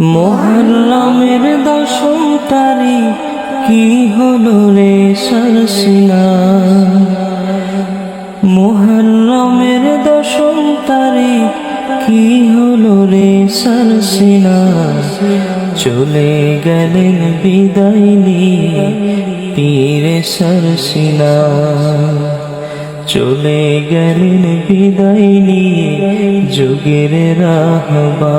মোহরমের দশম তারিখ কি হলো রে সরসিনা? মোহরমের দশম তারিখ কি হলো রে সরসিনা? চলে গেলেন বিদায় নিয়ে পীরে সরসিনা। চলে গেলেন বিদায় নিয়ে যুগের রাহবা।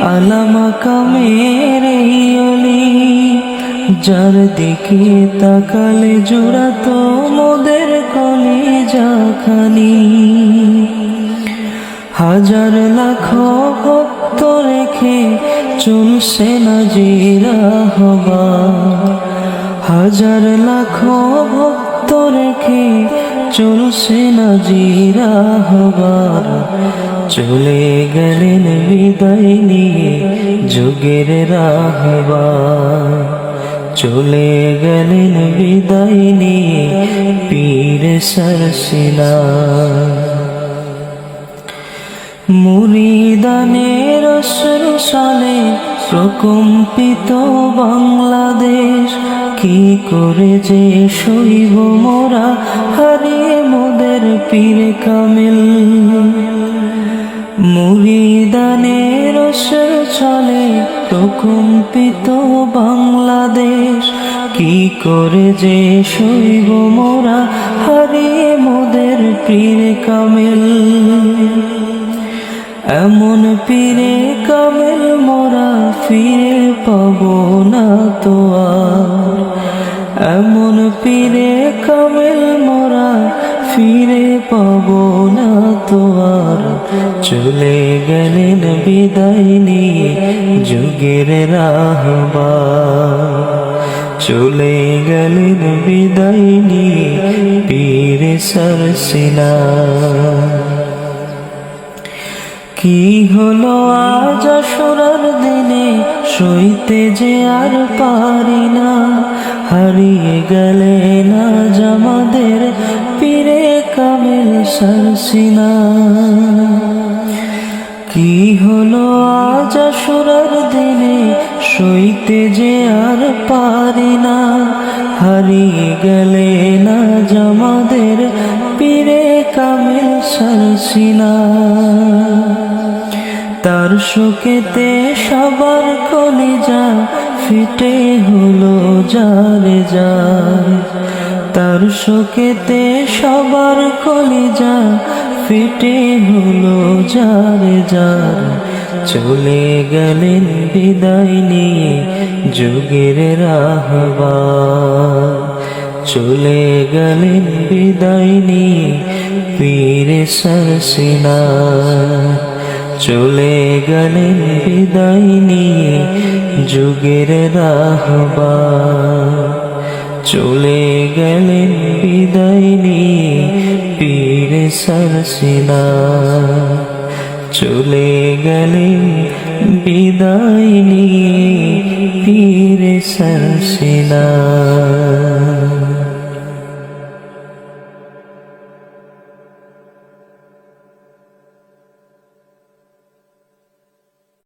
আলামা কামের এই অলি, যার দিকে তাকালে জোড়া তো মোদের কলি যাখানি। হাজার লাখ ভক্ত রেখে চলছে না জিরা হবা হাজার লাখ ভক্ত রেখে চলছে না জিরা হবার চলে গেলেন বিদায় নিয়ে যুগের রাহবা। চলে গেলেন বিদায় নিয়ে পীর সরসিনা। মুরিদানের সালে প্রকম্পিত বাংলাদেশ, কি করে যে শৈব মোরা? হারিয়ে মোদের পীর কামিল। মুরিদানের চলে প্রকম্পিত বাংলাদেশ। কি করে যে শৈব মোরা হারিয়ে মোদের পীর কামিল। এমন পীরে কামেল মোরা ফিরে পাব না তো আর। এমন পীরে কামেল মোরা ফিরে পাব না তো আর। চলে গেলেন বিদায় নিয়ে যুগের রাহবা চলে গেলেন বিদায় নিয়ে পীরে সরসিনা কি হলো আজ আসরার দিনে? সইতে যে আর পারি না। হারিয়ে গেলে না জামাদের পীরে কামেল সরসিনা। কি হলো আজ আসরার দিনে? সইতে যে আর পারি না। হারিয়ে গেলে না জামাদের পীরে কামেল সরসিনা। তার শোকেতে সবার কলিজা ফিটে হলো যারে যার তার শোকেতে সবার কলিজা ফিটে হলো যারে যার চলে গেলেন বিদায় নিয়ে যুগের রাহবা চলে গেলেন বিদায় নিয়ে পীরে সরসিনা চলে গেলেন বিদায় নিয়ে যুগের রাহবা চলে গেলেন বিদায় নিয়ে পীর সরসিনা। চলে গেলেন বিদায় নিয়ে পীর সরসিনা।